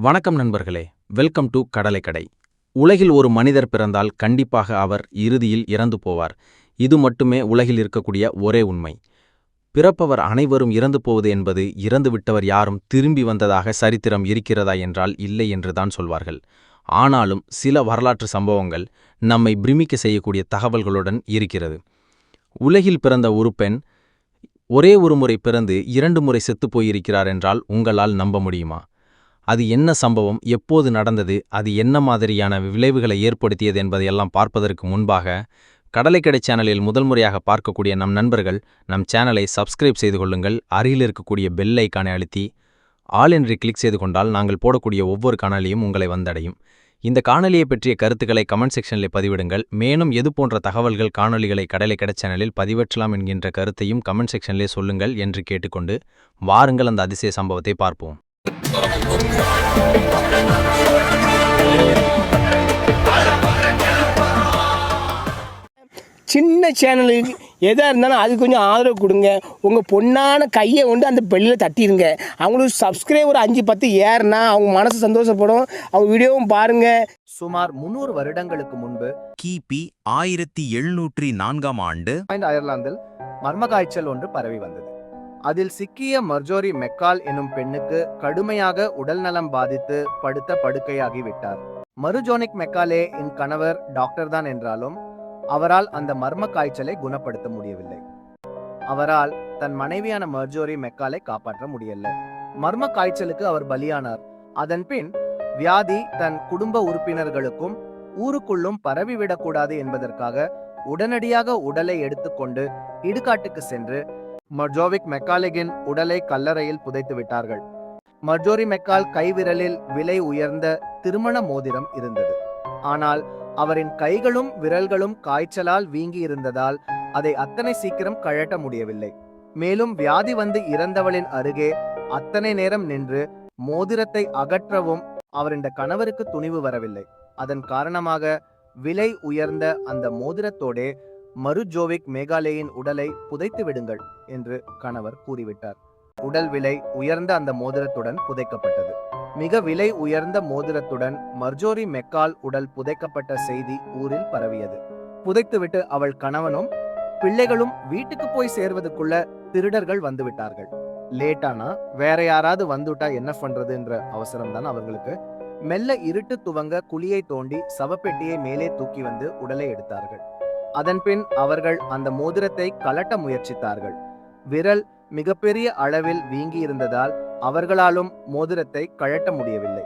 வணக்கம் நண்பர்களே. Welcome to கடலைக்கடை உலகில் ஒரு மனிதர் பிறந்தால் கண்டிப்பாக அவர் இறுதியில் இறந்து போவார். இது மட்டுமே உலகில் இருக்கக்கூடிய ஒரே உண்மை. பிறப்பவர் அனைவரும் இறந்து போவது என்பது இறந்து விட்டவர் யாரும் திரும்பி வந்ததாக சரித்திரம் இருக்கிறதா என்றால் இல்லை என்றுதான் சொல்வார்கள். ஆனாலும் சில வரலாற்று சம்பவங்கள் நம்மை பிரமிக்க செய்யக்கூடிய தகவல்களுடன் இருக்கிறது. உலகில் பிறந்த ஒரு பெண் ஒரே ஒரு முறை பிறந்து இரண்டு முறை செத்துப் போயிருக்கிறார் என்றால் உங்களால் நம்ப முடியுமா? அது என்ன சம்பவம் எப்போது நடந்தது அது என்ன மாதிரியான விளைவுகளை ஏற்படுத்தியது என்பதையெல்லாம் பார்ப்பதற்கு முன்பாக கடலைக்கடை சேனலில் முதல் முறையாக பார்க்கக்கூடிய நம் நண்பர்கள் நம் சேனலை சப்ஸ்கிரைப் செய்து கொள்ளுங்கள் அருகில் இருக்கக்கூடிய பெல் ஐக்கானை அழுத்தி ஆல் என்று கிளிக் செய்து கொண்டால் நாங்கள் போடக்கூடிய ஒவ்வொரு காணொலியும் உங்களை வந்தடையும். இந்த காணொலியை பற்றிய கருத்துக்களை கமெண்ட் செக்ஷனில் பதிவிடுங்கள். மேலும் எது போன்ற தகவல்கள் காணொலிகளை கடலைக்கடை சேனலில் பதிவேற்றலாம் என்கின்ற கருத்தையும் கமெண்ட் செக்ஷனிலே சொல்லுங்கள் என்று கேட்டுக்கொண்டு வாருங்கள் அந்த அதிசய சம்பவத்தை பார்ப்போம். சின்ன சேனலுக்கு எதாக இருந்தாலும் அது கொஞ்சம் ஆதரவு கொடுங்க. உங்கள் பொண்ணான கையை கொண்டு அந்த பெல்லில் தட்டிடுங்க அவங்களுக்கு சப்ஸ்கிரைபர் அஞ்சு பத்து ஏறுனா அவங்க மனசு சந்தோஷப்படும். அவங்க வீடியோவும் பாருங்கள் சுமார் முன்னூறு வருடங்களுக்கு முன்பு கிபி ஆயிரத்தி எழுநூற்றி நான்காம் ஆண்டு அயர்லாந்தில் மர்ம காய்ச்சல் ஒன்று பரவி வந்தது. அதில் சிக்கிய மர்ஜோரி மெக்கால் எனும் பெண்ணுக்கு கடுமையாக உடல்நலம் பாதித்து படுத்த படுக்கையாகிவிட்டார் மருஜோனிக் மெக்காலே என் கணவர் டாக்டர் தான் என்றாலும் அவரால் அந்த மர்ம காய்ச்சலை குணப்படுத்த முடியவில்லை. அவரால் தன் மனைவியான மர்ஜோரி மெக்காலை காப்பாற்ற முடியல. மர்ம காய்ச்சலுக்கு அவர் பலியானார். அதன் பின் வியாதி தன் குடும்ப உறுப்பினர்களுக்கும் ஊருக்குள்ளும் பரவிவிடக்கூடாது என்பதற்காக உடனடியாக உடலை எடுத்துக்கொண்டு இடுகாட்டுக்கு சென்று மர்ஜோவிக் மெக்காலிகின் உடலை கல்லறையில் புதைத்து விட்டார்கள். மர்ஜோரி மெக்கால் கைவிரலில் விலை உயர்ந்த திருமண மோதிரம் இருந்தது. ஆனால் அவரின் கைகளும் விரல்களும் காய்ச்சலால் வீங்கி இருந்ததால் அதை அத்தனை சீக்கிரம் கழட்ட முடியவில்லை. மேலும் வியாதி வந்து இறந்தவளின் அருகே அத்தனை நேரம் நின்று மோதிரத்தை அகற்றவும் அவரின் கணவருக்கு துணிவு வரவில்லை. அதன் காரணமாக விலை உயர்ந்த அந்த மோதிரத்தோடே மருஜோவிக் மேகாலேயின் உடலை புதைத்து விடுங்கள் என்று கணவர் கூறிவிட்டார். உடல் விலை உயர்ந்த அந்த மோதிரத்துடன் புதைக்கப்பட்டது. மிக விலை உயர்ந்த மோதிரத்துடன் மர்ஜோரி மெக்கால் உடல் புதைக்கப்பட்ட செய்தி ஊரில் பரவியது. புதைத்துவிட்டு அவள் கணவனும் பிள்ளைகளும் வீட்டுக்கு போய் சேர்வதுக்குள்ள திருடர்கள் வந்து விட்டார்கள் லேட்டானா வேற யாராவது வந்துட்டா என்ன பண்றதுன்ற அவசரம் தான் அவர்களுக்கு. மெல்ல இருட்டு துவங்க குழியை தோண்டி சவப்பெட்டியை மேலே தூக்கி வந்து உடலை எடுத்தார்கள். அதன்பின் அவர்கள் அந்த மோதிரத்தை கலட்ட முயற்சித்தார்கள். விரல் மிகப்பெரிய அளவில் வீங்கியிருந்ததால் அவர்களாலும் மோதிரத்தை கழட்ட முடியவில்லை.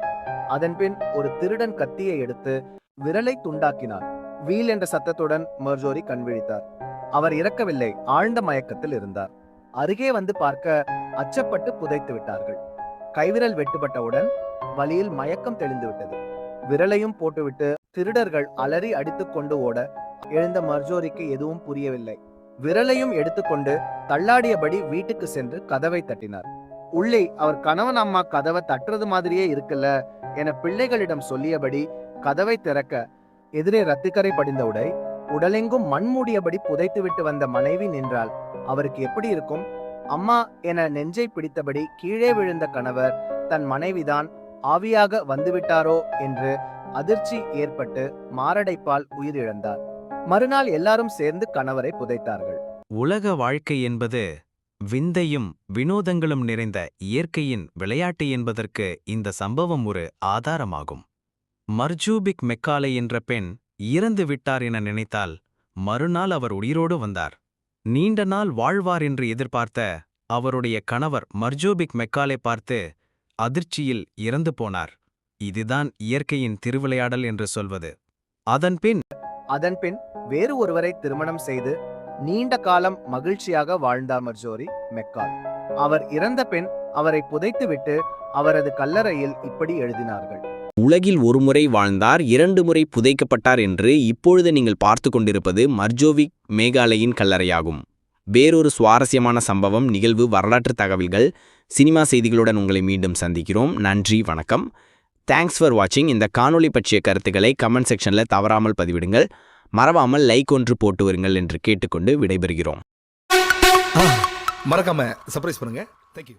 அதன்பின் ஒரு திருடன் கத்தியை எடுத்து விரலை துண்டாக்கினார் வீல் என்ற சத்தத்துடன் மர்ஜோரி கண்விழித்தார் அவர் இறக்கவில்லை ஆழ்ந்த மயக்கத்தில் இருந்தார். அருகே வந்து பார்க்க அச்சப்பட்டு புதைத்து விட்டார்கள். கைவிரல் வெட்டுப்பட்டவுடன் வழியில் மயக்கம் தெளிந்து விட்டது. விரலையும் போட்டுவிட்டு திருடர்கள் அலறி அடித்துக்கொண்டு ஓட எழுந்த மர்ஜோரிக்கு எதுவும் புரியவில்லை. விரலையும் எடுத்துக்கொண்டு தள்ளாடியபடி வீட்டுக்கு சென்று கதவை தட்டினார். உள்ளே அவர் கணவன் அம்மா கதவை தட்டுறது மாதிரியே இருக்குல்ல என பிள்ளைகளிடம் சொல்லியபடி கதவை திறக்க எதிரே ரத்திக்கரை படிந்த உடை உடலெங்கும் மண் மூடியபடி புதைத்துவிட்டு வந்த மனைவி நின்றாள். அவருக்கு எப்படி இருக்கும்? அம்மா என நெஞ்சை பிடித்தபடி கீழே விழுந்த கணவர் தன் மனைவிதான் ஆவியாக வந்துவிட்டாரோ என்று அதிர்ச்சி ஏற்பட்டு மாரடைப்பால் உயிரிழந்தார். மறுநாள் எல்லாரும் சேர்ந்து கணவரை புதைத்தார்கள். உலக வாழ்க்கை என்பது விந்தையும் வினோதங்களும் நிறைந்த இயற்கையின் விளையாட்டு என்பதற்கு இந்த சம்பவம் ஒரு ஆதாரமாகும். மர்ஜூபிக் மெக்காலை என்ற பெண் இறந்து விட்டார் என நினைத்தால் மறுநாள் அவர் உயிரோடு வந்தார். நீண்ட நாள் வாழ்வார் என்று எதிர்பார்த்த அவருடைய கணவர் மர்ஜூபிக் மெக்காலை பார்த்து அதிர்ச்சியில் இறந்து போனார். இதுதான் இயற்கையின் திருவிளையாடல் என்று சொல்வது. அதன்பின் அதன்பின் வேறு ஒருவரை திருமணம் செய்து நீண்ட காலம் மகிழ்ச்சியாக வாழ்ந்தார் மர்ஜோரி மெக்கால். அவர் இறந்த பின் அவரை புதைத்துவிட்டு அவரது கல்லறையில் இப்படி எழுதினார்கள். உலகில் ஒருமுறை வாழ்ந்தார் இரண்டு முறை புதைக்கப்பட்டார் என்று இப்பொழுது நீங்கள் பார்த்து கொண்டிருப்பது மர்ஜோவிக் மேகாலயின் கல்லறையாகும். வேறொரு சுவாரஸ்யமான சம்பவம் நிகழ்வு வரலாற்று தகவல்கள் சினிமா செய்திகளுடன் உங்களை மீண்டும் சந்திக்கிறோம். நன்றி வணக்கம். தேங்க்ஸ் ஃபார் வாட்சிங் இந்த காணொளி பற்றிய கருத்துக்களை கமெண்ட் செக்ஷனில் தவறாமல் பதிவிடுங்கள். மறவாமல் லைக் ஒன்று போட்டு வருங்கள் என்று கேட்டுக்கொண்டு விடைபெறுகிறோம். மறக்காம சர்ப்ரைஸ் பண்ணுங்க. தேங்க்யூ